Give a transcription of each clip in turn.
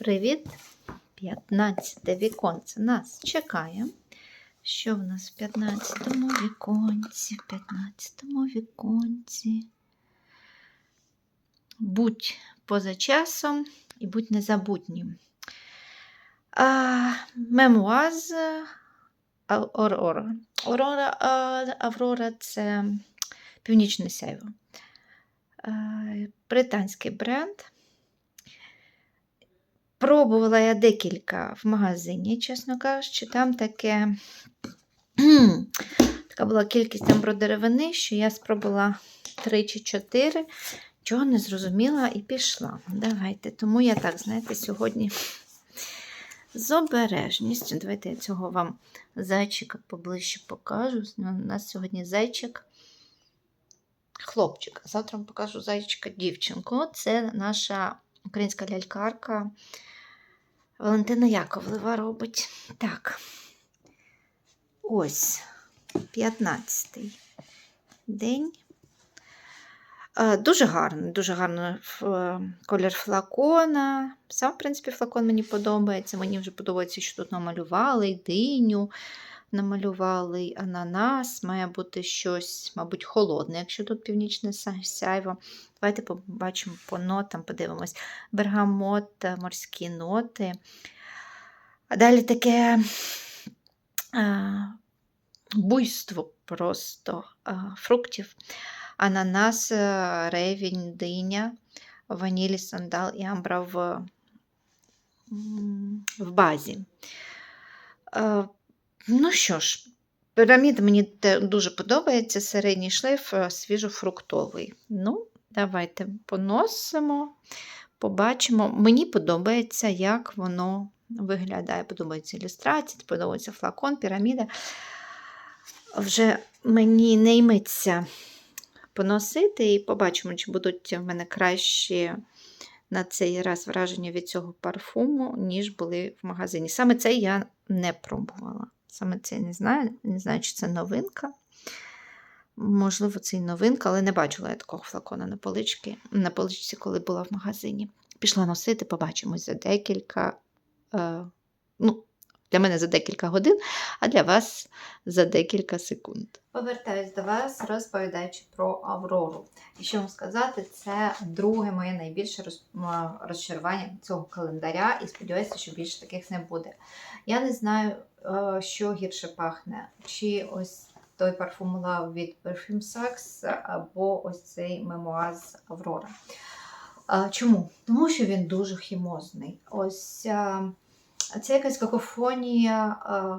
Привіт! 15 віконце нас чекає. Що в нас в 15 віконці? В 15 віконці. Будь поза часом і будь незабутнім. А, Мемуаз Аврора. Аврора, а, Аврора це північне сяйво. Британський бренд. Пробувала я декілька в магазині, чесно кажучи, там таке така була кількість амбродеревини, що я спробувала 3 чи 4, чого не зрозуміла і пішла. Давайте. Тому я так, знаєте, сьогодні з обережністю. Давайте я цього вам зайчика поближче покажу. У нас сьогодні зайчик. Хлопчик. Завтра вам покажу зайчика дівчинку. Це наша українська лялькарка Валентина Яковлева робить. Так. Ось 15-й день. Дуже гарно, дуже гарно е, колір флакона. Сам, в принципі, флакон мені подобається. Мені вже подобається, що тут намалювали і диню, намалювали ананас. Має бути щось, мабуть, холодне, якщо тут північне сяйво. Давайте побачимо по нотам, подивимось. Бергамот, е, морські ноти. А далі таке а, буйство просто а, фруктів. Ананас, е, ревінь, диня, ванілі, сандал і амбра в, в базі. Ну що ж, піраміда мені дуже подобається. Середній шлейф е, свіжофруктовий. Ну, давайте поносимо, побачимо. Мені подобається, як воно виглядає. Подобається ілюстрація, подобається флакон, піраміда. Вже мені не йметься поносити і побачимо, чи будуть в мене кращі на цей раз враження від цього парфуму, ніж були в магазині. Саме це я не пробувала. Саме це я не знаю. Не знаю, чи це новинка. Можливо, це і новинка, але не бачила я такого флакона на поличці, на поличці, коли була в магазині. Пішла носити, побачимось за декілька. Е, ну, для мене за декілька годин, а для вас за декілька секунд. Повертаюсь до вас, розповідаючи про Аврору. І що вам сказати, це друге моє найбільше розчарування цього календаря, і сподіваюся, що більше таких не буде. Я не знаю, що гірше пахне, чи ось той парфум Love від Perfume Sax, або ось цей мемуаз Аврора. Чому? Тому що він дуже хімозний. Ось це якась какофонія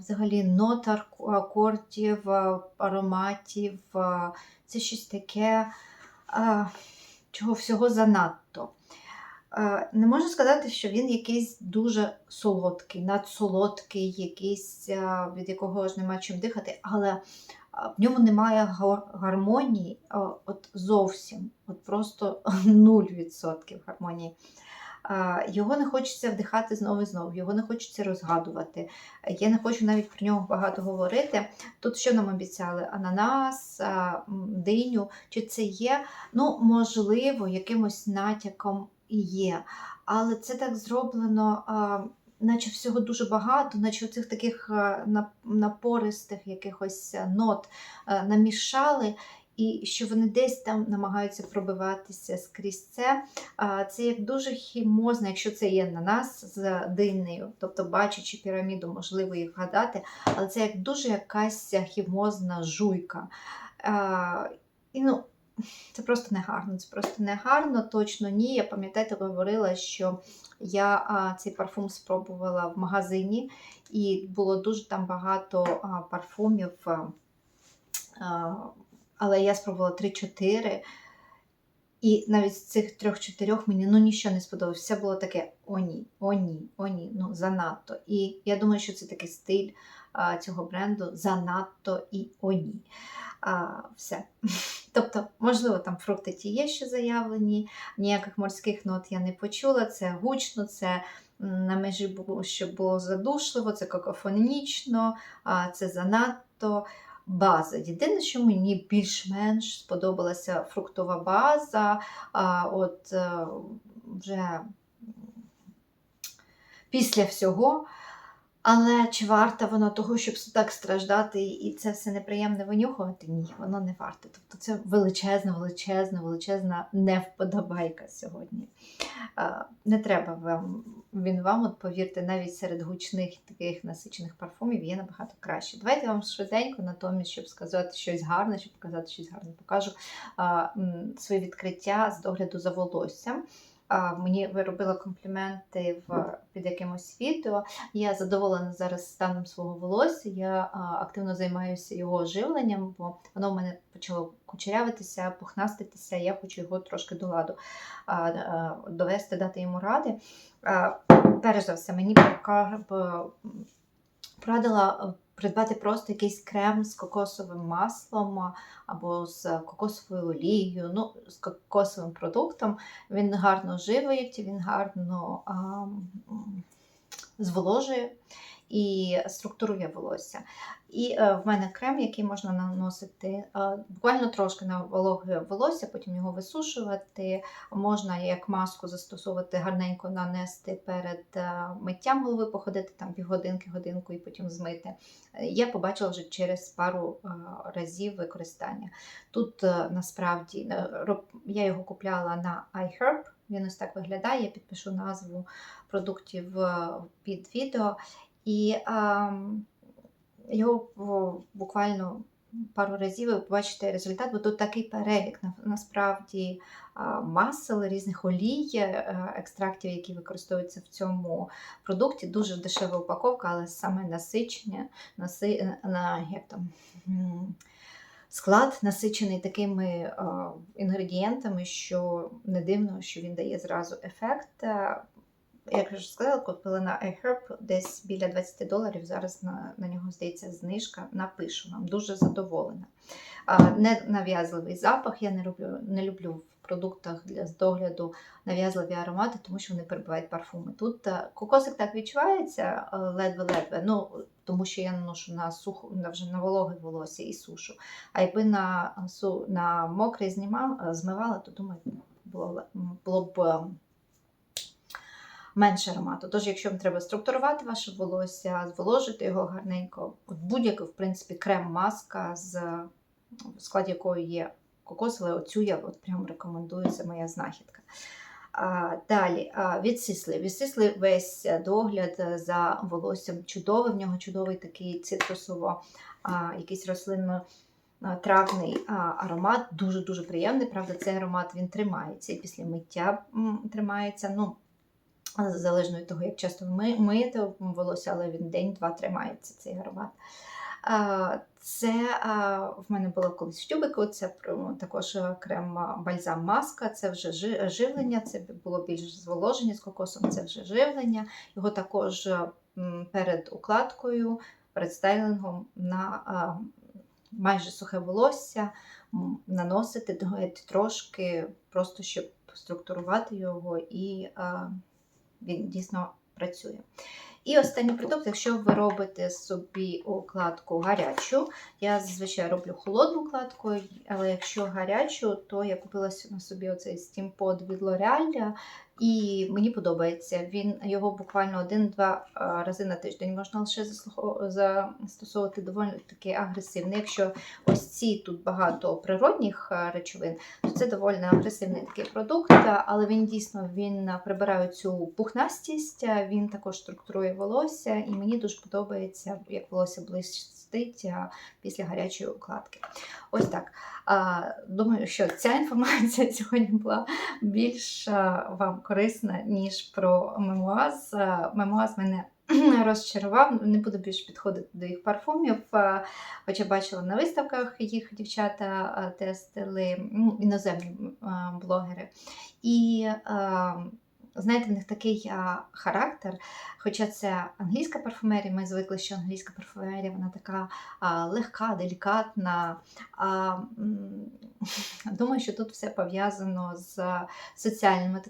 взагалі нот акордів, ароматів. Це щось таке, чого всього занадто. А, Не можу сказати, що він якийсь дуже солодкий, надсолодкий, якийсь, від якого ж нема чим дихати, але в ньому немає гармонії от зовсім, от просто 0% гармонії. Його не хочеться вдихати знову і знову, його не хочеться розгадувати. Я не хочу навіть про нього багато говорити. Тут що нам обіцяли? Ананас, диню. Чи це є? Ну, можливо, якимось натяком є. Але це так зроблено, наче всього дуже багато, наче цих таких напористих якихось нот намішали. І що вони десь там намагаються пробиватися скрізь це. Це як дуже хімозно, якщо це є на нас з динею, тобто бачачи піраміду, можливо їх гадати, але це як дуже якась хімозна жуйка. І ну, це просто не гарно. Це просто не гарно, точно ні. Я пам'ятаєте, говорила, що я а, цей парфум спробувала в магазині, і було дуже там багато а, парфумів. А, але я спробувала 3-4. І навіть з цих трьох-чотирьох мені ну нічого не сподобалось. Все було таке о ні, о ні, о ні, ну занадто. І я думаю, що це такий стиль а, цього бренду занадто і о ні. А, все. Тобто, можливо, там фрукти ті є, що заявлені, ніяких морських нот я не почула. Це гучно, це на межі було, щоб було задушливо, це какофонічно, це занадто база. Єдине, що мені більш-менш сподобалася фруктова база. А, от е, вже після всього. Але чи варто воно того, щоб так страждати і це все неприємне винюхувати? Ні, воно не варто. Тобто це величезна, величезна, величезна невподобайка сьогодні. Не треба вам він вам, от повірте, навіть серед гучних таких насичених парфумів є набагато краще. Давайте вам швиденько, натомість, щоб сказати щось гарне, щоб показати щось гарне, покажу свої відкриття з догляду за волоссям. Мені ви робили компліменти в під якимось відео. Я задоволена зараз станом свого волосся. Я активно займаюся його оживленням, бо воно в мене почало кучерявитися, пухнаститися. Я хочу його трошки до ладу довести, дати йому ради. Перш за все, мені б- порадила е, придбати просто якийсь крем з кокосовим маслом або з кокосовою олією, ну, з кокосовим продуктом. Він гарно живить, він гарно а, зволожує і структурує волосся. І е, в мене крем, який можна наносити е, буквально трошки на вологе волосся, потім його висушувати. Можна як маску застосовувати, гарненько нанести перед е, миттям голови, походити там півгодинки, годинку і потім змити. Я побачила вже через пару разів використання. Тут насправді я його купляла на iHerb. Він ось так виглядає. Я підпишу назву продуктів під відео. І ам, його буквально пару разів ви побачите результат, бо тут такий перелік на- насправді а, масел, різних олій, е, екстрактів, які використовуються в цьому продукті. Дуже дешева упаковка, але саме насичення, наси, на, як там, склад насичений такими е, інгредієнтами, що не дивно, що він дає зразу ефект. Е, як я вже сказала, купила на iHerb десь біля 20 доларів. Зараз на, на нього здається знижка. Напишу вам. Дуже задоволена. Не нав'язливий запах. Я не люблю, не люблю в продуктах для догляду нав'язливі аромати, тому що вони перебувають парфуми. Тут е, кокосик так відчувається е, ледве-ледве, ну тому що я наношу на суху, на вже на вологе волосся і сушу. А якби на, на мокре знімала, змивала, то думаю, було, було б. Менше аромату. Тож, якщо вам треба структурувати ваше волосся, зволожити його гарненько, будь-який, в принципі, крем-маска, з, в складі якої є кокос, оцю я от прям рекомендую, це моя знахідка. А, далі, а, від сисли. Від сисли весь догляд за волоссям чудовий, в нього чудовий такий цитрусово, а, якийсь рослинно. Травний аромат, дуже-дуже приємний. Правда, цей аромат він тримається і після миття тримається. Ну, залежно від того, як часто ви миєте волосся, але він день-два тримається цей аромат. А, Це в мене було колись в тюбику, це також е, крем бальзам маска, це вже живлення, це було більш зволоження з кокосом, це вже живлення. Його також е, перед укладкою, перед стайлингом на майже сухе волосся наносити трошки, просто щоб структурувати його і він дійсно працює. І останній продукт, якщо ви робите собі укладку гарячу, я зазвичай роблю холодну укладку, але якщо гарячу, то я купила собі оцей стімпод від L'Oreal, і мені подобається. Він його буквально один-два е, рази на тиждень можна лише застосовувати доволі таки агресивний. Якщо ось ці тут багато природних е, речовин, то це доволі агресивний такий продукт, але він дійсно він е, прибирає цю пухнастість, він також структурує волосся, і мені дуже подобається, як волосся блистить е, після гарячої укладки. Ось так. Думаю, що ця інформація сьогодні була більш е, вам корисна, ніж про мемуаз. Е, Мемуаз мене розчарував, не буду більше підходити до їх парфумів. Хоча бачила на виставках їх дівчата тестили, ну, іноземні блогери. І знаєте, в них такий характер, хоча це англійська парфумерія, ми звикли, що англійська парфумерія вона така легка, делікатна. Думаю, що тут все пов'язано з соціальними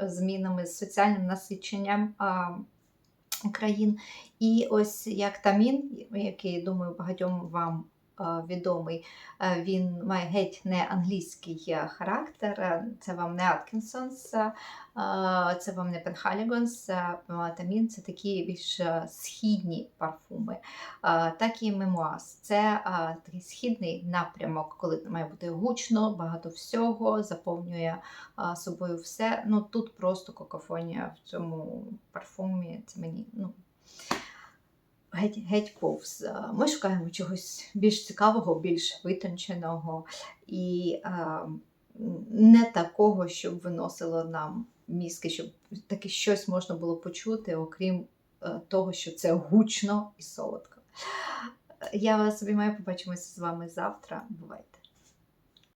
змінами, з соціальним насиченням. Країн. І ось як тамін, який, думаю, багатьом вам відомий. Е, Він має геть не англійський е, характер. Е, Це вам не Аткінсонс, е, це вам не Пенхалігонс. е, Тамін це такі більш е, східні парфуми. Е, Так і мемуаз. Це е, такий східний напрямок, коли має бути гучно, багато всього, заповнює е, собою все. Ну тут просто какофонія в цьому парфумі. Це мені ну, геть, геть повз. Е, Ми шукаємо чогось більш цікавого, більш витонченого і е, не такого, щоб виносило нам мізки, щоб таке щось можна було почути, окрім е, того, що це гучно і солодко. Я вас обіймаю, побачимося з вами завтра. Бувайте!